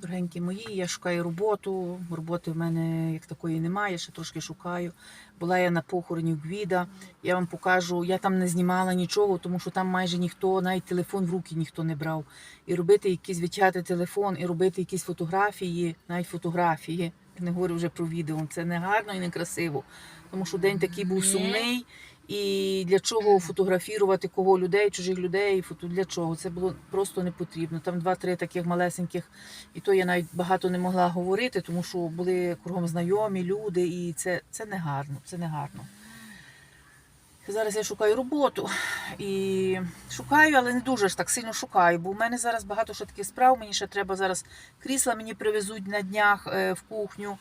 Дорогенькі мої, я шукаю роботу. Роботи в мене як такої немає, ще трошки шукаю. Була я на похороні в Гвіда. Я вам покажу, я там не знімала нічого, тому що там майже ніхто, навіть телефон в руки ніхто не брав. І робити якийсь витягати телефон, і робити якісь фотографії, навіть фотографії. Я не говорю вже про відео. Це не гарно і не красиво. Тому що день такий був сумний. І для чого фотографувати кого людей, чужих людей, фото для чого? Це було просто не потрібно. Там два-три таких малесеньких, і то я навіть багато не могла говорити, тому що були кругом знайомі люди, і це, це не гарно. Це не гарно. Зараз я шукаю роботу і шукаю, але не дуже ж так сильно шукаю, бо в мене зараз багато ще таких справ. Мені ще треба зараз крісла мені привезуть на днях е, в кухню.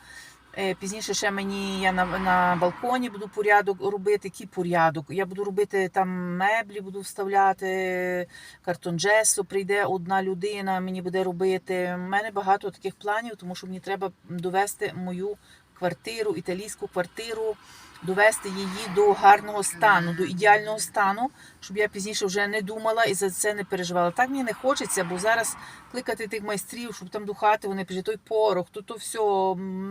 Е, Пізніше ще мені я на, на балконі буду порядок робити. Який порядок? Я буду робити там меблі, буду вставляти, картон джесу, прийде одна людина, мені буде робити. У мене багато таких планів, тому що мені треба довести мою квартиру, італійську квартиру, довести її до гарного стану, до ідеального стану, щоб я пізніше вже не думала і за це не переживала. Так мені не хочеться, бо зараз кликати тих майстрів, щоб там до хати вони прийшли, той порох, то, то все,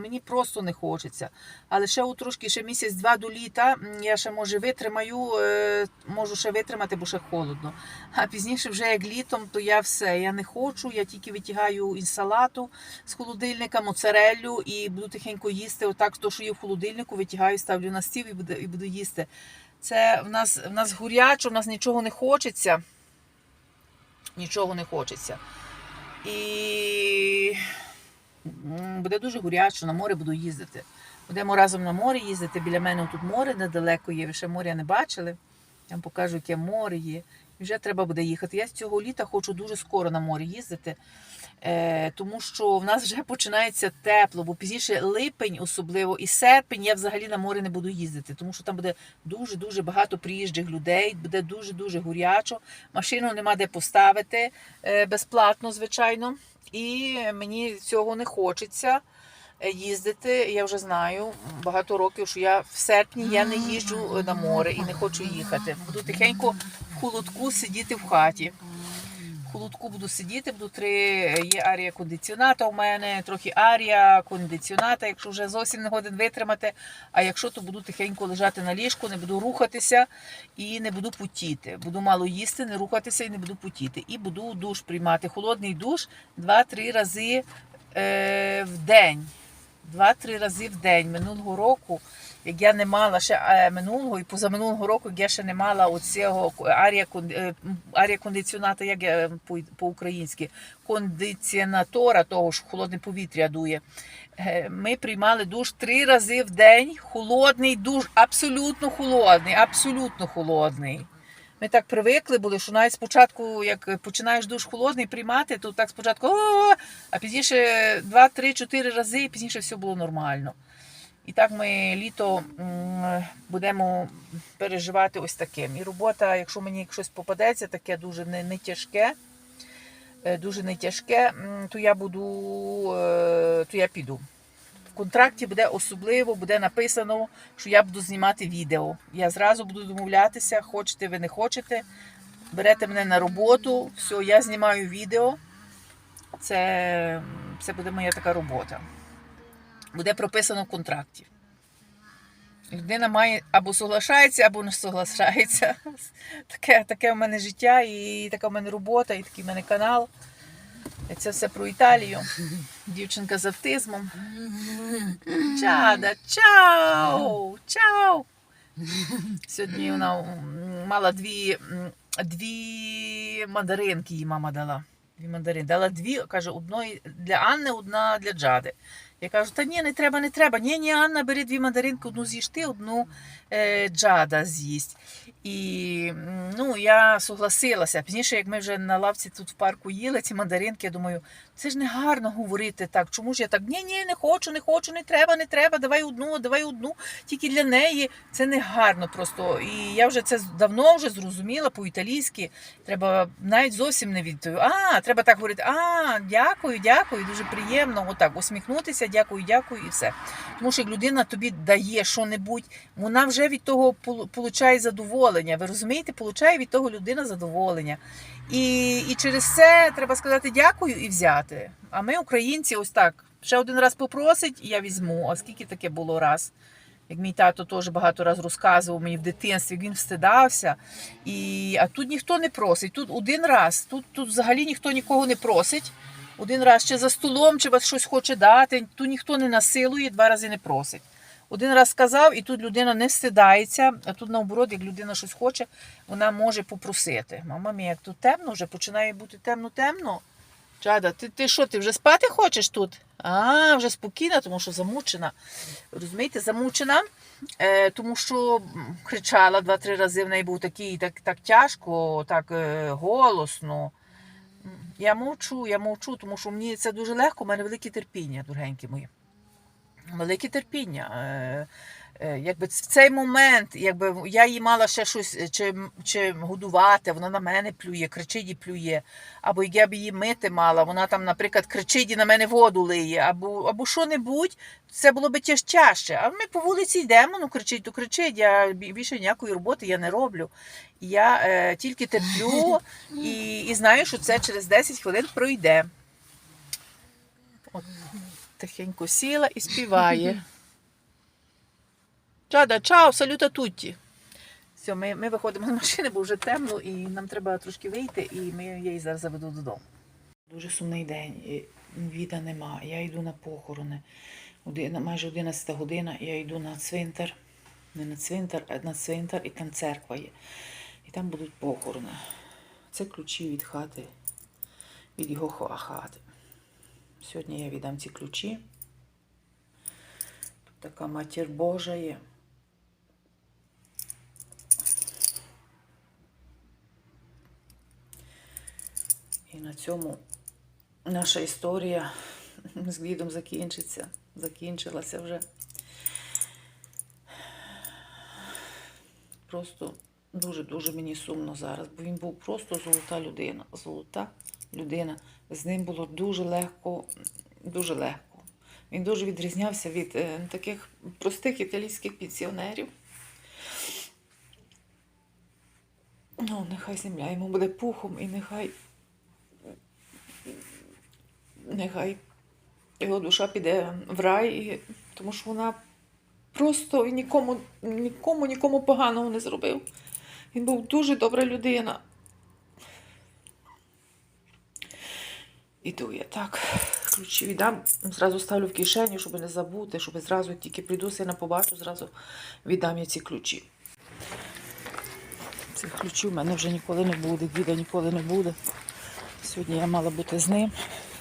мені просто не хочеться. Але ще от трошки ще місяць-два до літа я ще може витримаю, е, можу ще витримати, бо ще холодно. А пізніше, вже як літом, то я все. Я не хочу, я тільки витягаю із салату з холодильника, моцареллю і буду тихенько їсти. Отак, то, що є в холодильнику, витягаю, ставлю на стіл і буду, і буду їсти. Це в нас, в нас гуряче, в нас нічого не хочеться. Нічого не хочеться. І буде дуже гуряче, на море буду їздити. Будемо разом на море їздити. Біля мене тут море недалеко є. Ви ще моря не бачили. Я вам покажу, яке море є. Вже треба буде їхати. Я з цього літа хочу дуже скоро на море їздити, е, тому що в нас вже починається тепло, бо пізніше липень, особливо, і серпень я взагалі на море не буду їздити, тому що там буде дуже-дуже багато приїжджих людей, буде дуже-дуже гурячо. Машину нема де поставити е, безплатно, звичайно. І мені цього не хочеться їздити. Я вже знаю багато років, що я в серпні я не їжджу на море і не хочу їхати. Буду тихенько в холодку сидіти в хаті. В холодку буду сидіти, буду три є арія кондиціоната у мене, трохи арія кондиціоната, якщо вже зовсім не годин витримати. А якщо, то буду тихенько лежати на ліжку, не буду рухатися і не буду путіти. Буду мало їсти, не рухатися і не буду путіти. І буду душ приймати. Холодний душ 2-3 рази е, в день. Два-три рази в день минулого року, як я не мала ще е, минулого і позаминулого року, як я ще не мала оцього кон- е, як я, по- по-українськи, кондиціонатора, того ж холодне повітря дує. Е, Ми приймали душ три рази в день. Холодний душ, абсолютно холодний, абсолютно холодний. Ми так привикли були, що навіть спочатку, як починаєш душ холодний приймати, то так спочатку, а пізніше 2-3-4 рази, і пізніше все було нормально. І так ми літо будемо переживати ось таким. І робота, якщо мені щось попадеться, таке дуже не, не тяжке, е, дуже не тяжке, то я буду, е, то я піду. В контракті буде особливо, буде написано, що я буду знімати відео. Я зразу буду домовлятися, хочете ви не хочете. Берете мене на роботу, все, я знімаю відео. Це, це буде моя така робота. Буде прописано в контракті. Людина має або соглашається, або не соглашається. Таке, таке в мене життя, і така в мене робота, і такий в мене канал. Це все про Італію. Дівчинка з автизмом. Чада, чао! Чао! Сьогодні вона мала дві, дві мандаринки, їй мама дала. Дві мандарини. Дала дві, каже, одної для Анни, одна для Джади. Я кажу, та ні, не треба, не треба. Ні, ні, Анна, бери дві мандаринки, одну з'їж ти, одну Джада з'їсть. І ну, я согласилася. Пізніше, як ми вже на лавці тут в парку їли ці мандаринки, я думаю, це ж не гарно говорити так. Чому ж я так? Ні, ні, не хочу, не хочу, не треба, не треба, давай одну, давай одну, тільки для неї. Це не гарно просто. І я вже це давно вже зрозуміла по-італійськи. Треба навіть зовсім не від. А, треба так говорити. А, дякую, дякую, дуже приємно. Отак усміхнутися дякую, дякую і все. Тому що як людина тобі дає що-небудь, вона вже від того получає задоволення. Ви розумієте, получає від того людина задоволення. І, і через це треба сказати дякую і взяти. А ми, українці, ось так. Ще один раз попросить, і я візьму. А скільки таке було раз? Як мій тато теж багато разів розказував мені в дитинстві, він встидався. І, а тут ніхто не просить. Тут один раз, тут, тут взагалі ніхто нікого не просить. Один раз чи за столом, чи вас щось хоче дати, тут ніхто не насилує, два рази не просить. Один раз сказав, і тут людина не встидається, а тут наоборот, як людина щось хоче, вона може попросити. Мама мія, як тут темно, вже починає бути темно-темно. Чада, ти, ти що, ти вже спати хочеш тут? А, вже спокійна, тому що замучена. Розумієте, замучена, е, тому що кричала два-три рази, в неї був такий, так, так тяжко, так е, голосно. Я мовчу, я мовчу, тому що мені це дуже легко, у мене велике терпіння, дорогенькі мої. Велике терпіння. Е, е, Якби в цей момент, якби я їй мала ще щось е, чи, чи годувати, вона на мене плює, кричить і плює. Або як я б її мити мала, вона там, наприклад, кричить і на мене воду лиє, або, або що-небудь, це було б тяжче. А ми по вулиці йдемо, ну кричить, то кричить. Я більше ніякої роботи я не роблю. Я е, тільки терплю і, і знаю, що це через 10 хвилин пройде. От, тихенько сіла і співає. Чада, чао, салюта тутті. Все, ми, ми виходимо з машини, бо вже темно, і нам треба трошки вийти, і ми, я її зараз заведу додому. Дуже сумний день. Віда нема. Я йду на похорони. Один- майже 11 година, я йду на цвинтар. Не на цвинтар, а на цвинтар, і там церква є. І там будуть похорони. Це ключі від хати, від його хати. Сьогодні я віддам ці ключі. Тут така матір Божа є. І на цьому наша історія з Гвідом закінчиться. Закінчилася вже. Просто дуже-дуже мені сумно зараз, бо він був просто золота людина. Золота людина. З ним було дуже легко, дуже легко. Він дуже відрізнявся від е, таких простих італійських пенсіонерів. Ну, нехай земля йому буде пухом і нехай нехай його душа піде в рай, і- тому що вона просто нікому, нікому, нікому поганого не зробив. Він був дуже добра людина. Іду я так. Ключі віддам, зразу ставлю в кишеню, щоб не забути, щоб зразу тільки прийду, сина побачу, зразу віддам я ці ключі. Цих ключів в мене вже ніколи не буде, діда ніколи не буде. Сьогодні я мала бути з ним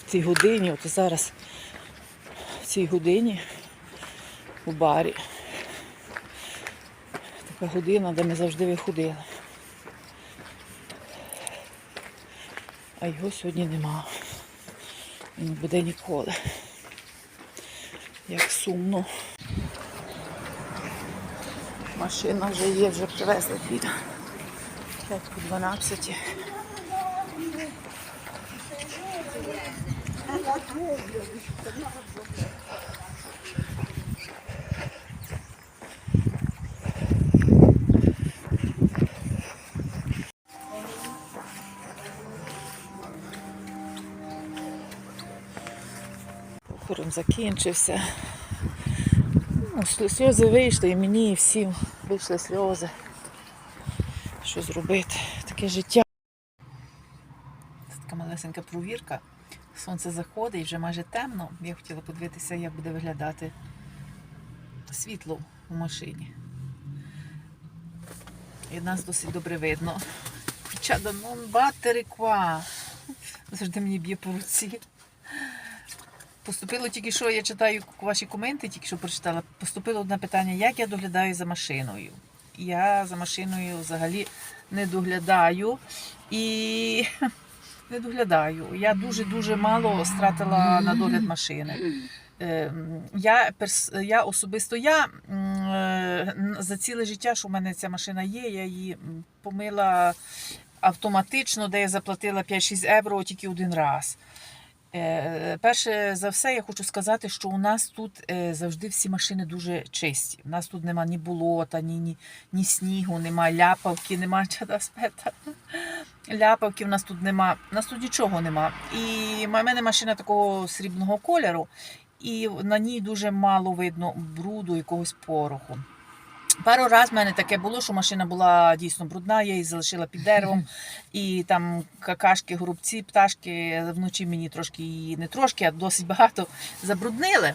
в цій годині, от зараз в цій годині у барі. Така година, де ми завжди виходили. А його сьогодні нема. Не буде ніколи. Як сумно. Машина вже є, вже привезли від 5 по 12. Похорон закінчився. Ну, сльози вийшли і мені, і всім вийшли сльози. Що зробити? Таке життя. Це така малесенька провірка. Сонце заходить вже майже темно. Я хотіла подивитися, як буде виглядати світло у машині. І нас досить добре видно. Хоча non battere qua. Завжди мені б'є по руці. Поступило тільки що, я читаю ваші коменти, тільки що прочитала. Поступило одне питання, як я доглядаю за машиною. Я за машиною взагалі не доглядаю і не доглядаю. Я дуже-дуже мало стратила на догляд машини. Е, Я, я особисто я е, за ціле життя, що в мене ця машина є, я її помила автоматично, де я заплатила 5-6 євро тільки один раз. Е, Перше за все, я хочу сказати, що у нас тут е, завжди всі машини дуже чисті. У нас тут нема ні болота, ні, ні, ні снігу, нема ляпавки, нема чадаспета. Ляпавки в нас тут нема. У нас тут нічого нема. І в мене машина такого срібного кольору, і на ній дуже мало видно бруду, якогось пороху. Пару разів в мене таке було, що машина була дійсно брудна, я її залишила під деревом, і там какашки, грубці, пташки вночі мені трошки її не трошки, а досить багато забруднили.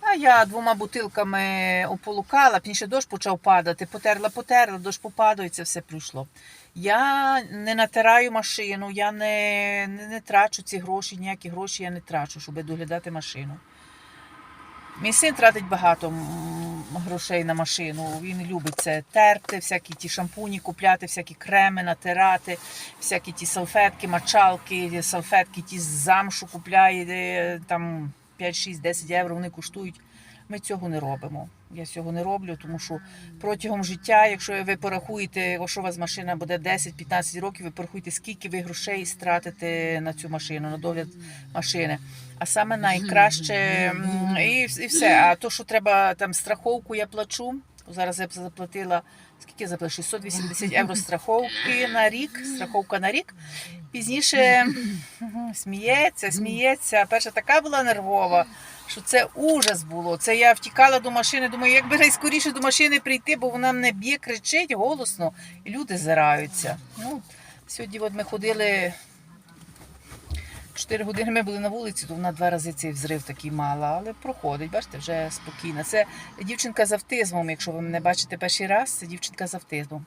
А я двома бутилками ополукала, пізніше дощ почав падати, потерла, потерла, дощ попадає, це все пройшло. Я не натираю машину, я не, не, не трачу ці гроші, ніякі гроші я не трачу, щоб доглядати машину. Мій син тратить багато грошей на машину. Він любить це терти, всякі ті шампуні купляти, всякі креми натирати, всякі ті салфетки, мочалки, салфетки ті з замшу купляє, там 5, 6, 10 євро вони коштують. Ми цього не робимо. Я цього не роблю, тому що протягом життя, якщо ви порахуєте, якщо у вас машина буде 10-15 років, ви порахуєте, скільки ви грошей стратите на цю машину, на догляд машини. А саме найкраще і, і все. А то, що треба там страховку, я плачу. Зараз я заплатила скільки я заплатила? 680 євро страховки на рік. Страховка на рік. Пізніше сміється, сміється. Перша така була нервова, що це ужас було. Це я втікала до машини, думаю, як би найскоріше до машини прийти, бо вона мене б'є, кричить голосно, і люди зараються. Ну, сьогодні от ми ходили. Чотири години ми були на вулиці, то вона два рази цей взрив такий мала, але проходить, бачите, вже спокійно. Це дівчинка з автизмом, якщо ви мене бачите перший раз, це дівчинка з автизмом.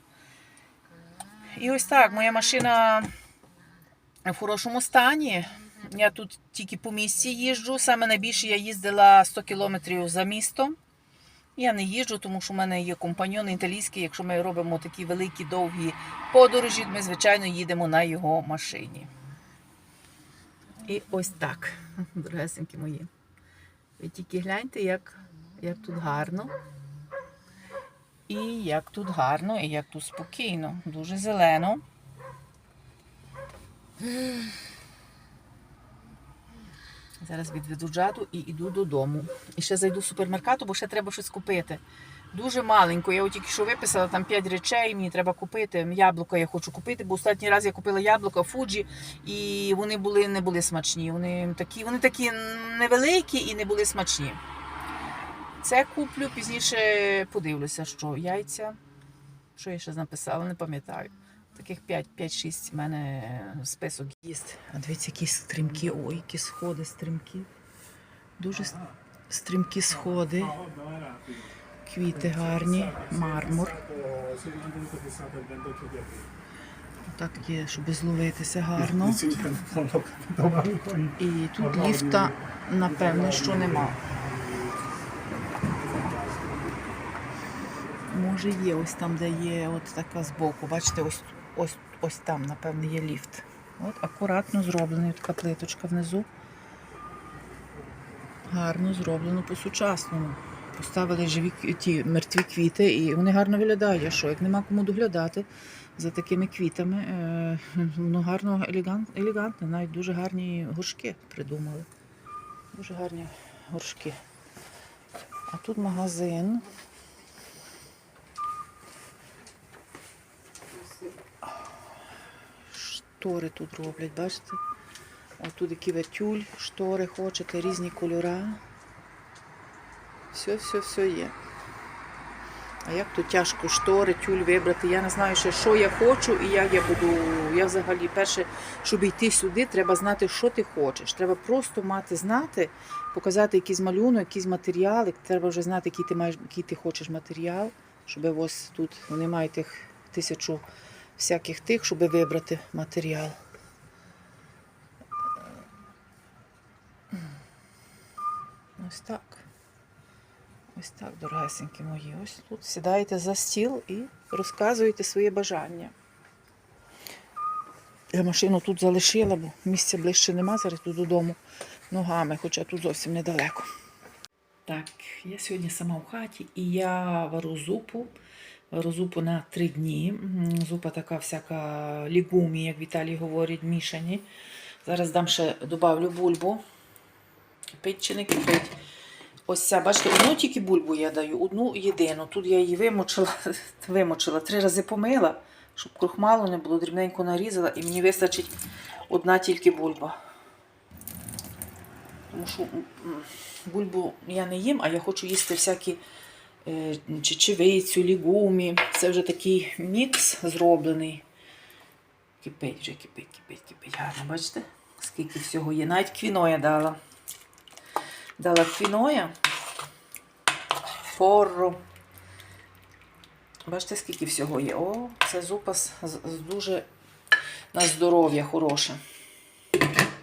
І ось так, моя машина в хорошому стані. Я тут тільки по місці їжджу. Саме найбільше я їздила 100 кілометрів за містом. Я не їжджу, тому що в мене є компаньон італійський. Якщо ми робимо такі великі довгі подорожі, ми, звичайно, їдемо на його машині. І ось так, дорогесенькі мої. Ви тільки гляньте, як, як тут гарно. І як тут гарно, і як тут спокійно. Дуже зелено. Зараз відведу джаду і йду додому. І ще зайду в супермеркат, бо ще треба щось купити. Дуже маленько. Я от тільки що виписала там 5 речей, мені треба купити. Яблука я хочу купити, бо останній раз я купила яблука Фуджі, і вони були, не були смачні. Вони такі, вони такі невеликі і не були смачні. Це куплю, пізніше подивлюся, що яйця. Що я ще написала, не пам'ятаю. Таких 5-6 в мене список їсть. А дивіться, які стрімкі, ой, які сходи стрімкі. Дуже стрімкі сходи. Квіти гарні, мармур. Так є, щоб зловитися гарно. І тут ліфта, напевно, що нема. Може є ось там, де є от така збоку. Бачите, ось, ось, ось там, напевно, є ліфт. От акуратно зроблений, така плиточка внизу. Гарно зроблено по-сучасному. Поставили живі ті мертві квіти, і вони гарно виглядають. А що, як нема кому доглядати за такими квітами, е, воно гарно елегант, елегантне, навіть дуже гарні горшки придумали. Дуже гарні горшки. А тут магазин. Штори тут роблять, бачите? Ось тут ви штори хочете, різні кольори. Все, все, все є. А як то тяжко штори, тюль вибрати. Я не знаю ще, що я хочу і як я буду. Я взагалі перше, щоб йти сюди, треба знати, що ти хочеш. Треба просто мати знати, показати якийсь малюнок, якийсь матеріал. Треба вже знати, який ти маєш, який ти хочеш матеріал, щоб ось тут вони мають тих тисячу всяких тих, щоб вибрати матеріал. Ось так. Ось так, дорогесенькі мої. Ось тут сідаєте за стіл і розказуєте своє бажання. Я машину тут залишила, бо місця ближче нема, зараз тут додому ногами, хоча тут зовсім недалеко. Так, я сьогодні сама в хаті і я вару зупу. Вару зупу на три дні. Зупа така всяка лігумі, як в Італії говорять, мішані. Зараз дам ще добавлю бульбу. Кипить чи не кипить. Ось ця, бачите, одну тільки бульбу я даю, одну єдину. Тут я її вимочила, вимочила, три рази помила, щоб крохмалу не було, дрібненько нарізала, і мені вистачить одна тільки бульба. Тому що бульбу я не їм, а я хочу їсти всякі чечевицю, лігумі. Це вже такий мікс зроблений. Кипить вже, кипить, кипить, кипить. Гарно, бачите? Скільки всього є. Навіть квіноя дала. Дала квіноя. Порро. Бачите, скільки всього є. О, це зупа з- з дуже на здоров'я хороше.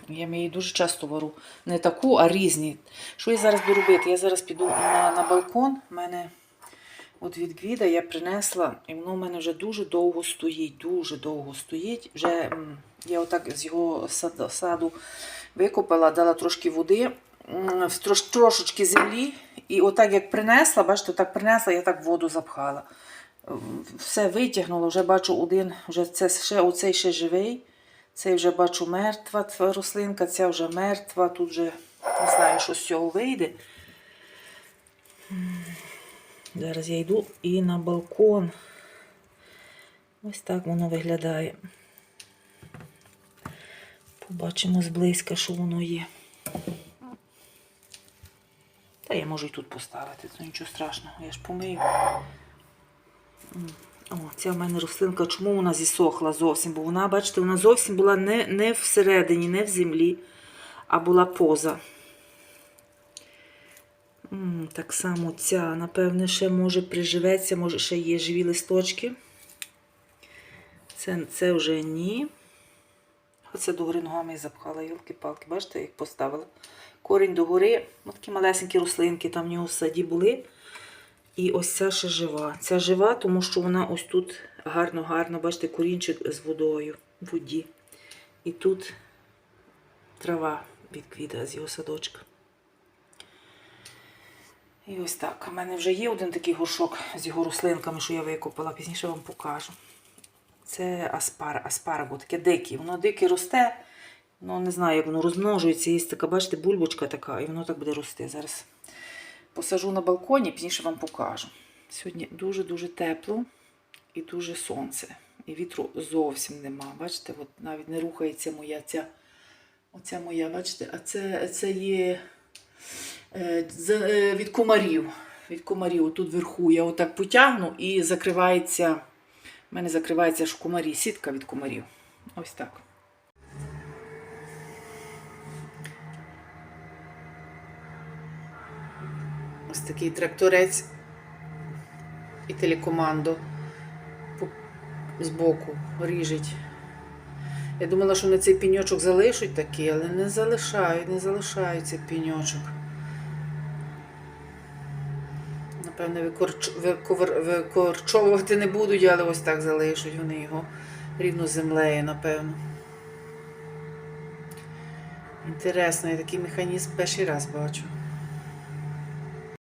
Я її дуже часто вару. Не таку, а різні. Що я зараз буду робити? Я зараз піду на, на балкон. У мене от від Гвіда я принесла, і воно в мене вже дуже довго стоїть. Дуже довго стоїть. Вже я отак з його саду, викопала, дала трошки води, трош, трошечки землі. І отак як принесла, бачите, так принесла, я так воду запхала. Все витягнула, вже бачу один, вже це ще оцей ще живий. Цей вже бачу мертва рослинка, ця вже мертва. Тут вже не знаю, що з цього вийде. Зараз я йду і на балкон. Ось так воно виглядає. Побачимо зблизька, що воно є. Та я можу і тут поставити, це нічого страшного, я ж помию. М. О, ця в мене рослинка, чому вона зісохла зовсім? Бо вона, бачите, вона зовсім була не, не всередині, не в землі, а була поза. М, Так само ця, напевне, ще може приживеться, може ще є живі листочки. Це, це вже ні. Оце догори ногами запхала, йолки-палки. Бачите, як поставила. Корінь догори, такі малесенькі рослинки там в нього в саді були. І ось ця ще жива. Ця жива, тому що вона ось тут гарно-гарно, бачите, корінчик з водою в воді. І тут трава від квіта з його садочка. І ось так. У мене вже є один такий горшок з його рослинками, що я викопала, пізніше вам покажу. Це аспар, аспарагу, таке дике. Воно дике росте, ну не знаю, як воно розмножується. Є така, бачите, бульбочка така, і воно так буде рости. Зараз посажу на балконі, пізніше вам покажу. Сьогодні дуже-дуже тепло і дуже сонце. І вітру зовсім нема. Бачите, от навіть не рухається моя ця. Оця моя, бачите, а це, це є е, е, від комарів. Від комарів тут вверху я отак потягну і закривається. У мене закривається ж комарі, сітка від комарів. Ось так. Ось такий тракторець і телекомандо збоку ріжуть. Я думала, що вони цей піньочок залишать такий, але не залишають, не залишають цей піньочок. Напевне, викорчовувати не будуть, але ось так залишать вони його рівно з землею, напевно. Інтересно, я такий механізм перший раз бачу.